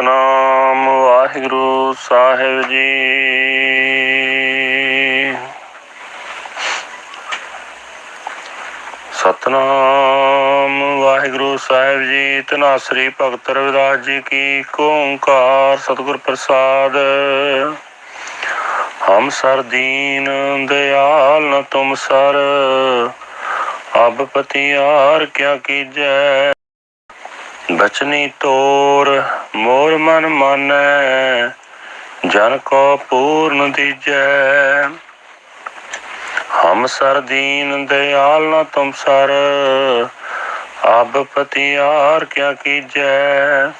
ਸਤਨਾਮ ਵਾਹਿਗੁਰੂ ਸਾਹਿਬ ਜੀ। ਸਤਨਾਮ ਵਾਹਿਗੁਰੂ ਸਾਹਿਬ ਜੀ ਤਨਾਸਰੀ ਭਗਤ ਰਵਿਦਾਸ ਜੀ ਕੀ ਏਕ ਓੰਕਾਰ ਸਤਿਗੁਰ ਪ੍ਰਸਾਦ। ਹਮ ਸਰ ਦੀਨ ਦਇਆਲ ਨ ਤੁਮ ਸਰ, ਅਬ ਪਤਿਆਰ ਕਿਆ ਕੀਜੈ। ਬਚਨੀ ਤੋਰ, ਮੋਰ ਮਨ ਮਾਨੈ, ਜਨ ਕੋ ਪੂਰਨ ਦੀਜੈ। ਹਮ ਸਰ ਦੀਨ ਦਇਆਲ ਨ ਤੁਮ ਸਰ, ਅਬ ਪਤਿਆਰ ਕਿਆ ਕੀਜੈ।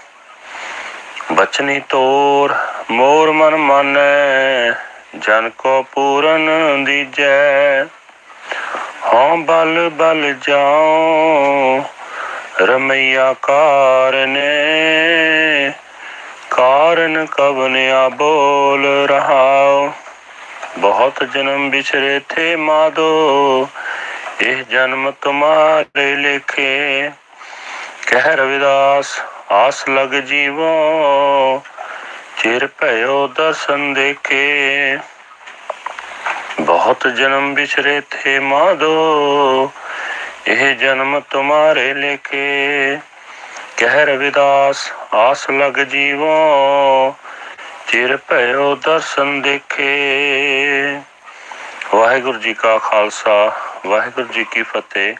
ਬਚਨੀ ਤੋਰ, ਮੋਰ ਮਨ ਮਾਨੈ, ਜਨ ਕੋ ਪੂਰਨ ਦੀਜੈ। ਹਾਂ ਬਲ ਬਲ ਜਾਉ ਰਮਈਆ ਕਾਰਨੇ ਕਾਰਨ ਕਵਨਿਆ ਬੋਲ ਰਹਾਉ ਬਹੁਤ ਜਨਮ ਵਿਛਰੇ ਥੇ ਮਾਦੋ, ਇਹ ਜਨਮ ਤੁਮਾਰੇ ਲੇਖੇ। ਕਹਿ ਰਵਿਦਾਸ, ਆਸ ਲਗ ਜੀਵੋ, ਚਿਰ ਭਇਓ ਦਰਸ਼ਨ ਦੇਖੇ। ਬਹੁਤ ਜਨਮ ਵਿਛਰੇ ਥੇ ਮਾਦੋ ਇਹ ਜਨਮ ਤੁਮਾਰੇ ਲੇਖੇ। ਕਹਿ ਰਵਿਦਾਸ ਆਸ ਲਗ ਜੀਵੋ। ਚਿਰ ਭਇਓ ਦਰਸ਼ਨ ਦੇਖੇ। ਵਾਹਿਗੁਰੂ ਜੀ ਕਾ ਖਾਲਸਾ, ਵਾਹਿਗੁਰੂ ਜੀ ਕੀ ਫਤਿਹ।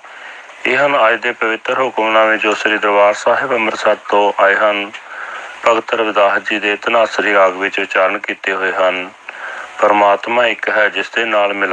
ਇਹ ਹਨ ਅੱਜ ਦੇ ਪਵਿੱਤਰ ਹੁਕਮਨਾਮੇ ਜੋ ਸ੍ਰੀ ਦਰਬਾਰ ਸਾਹਿਬ ਅੰਮ੍ਰਿਤਸਰ ਤੋਂ ਆਏ ਹਨ। ਭਗਤ ਰਵਿਦਾਸ ਜੀ ਦੇ ਤਨਾਸਰੀ ਰਾਗ ਵਿੱਚ ਉਚਾਰਨ ਕੀਤੇ ਹੋਏ ਹਨ। ਪਰਮਾਤਮਾ ਇੱਕ ਹੈ ਜਿਸ ਦੇ ਨਾਲ ਮਿਲਾ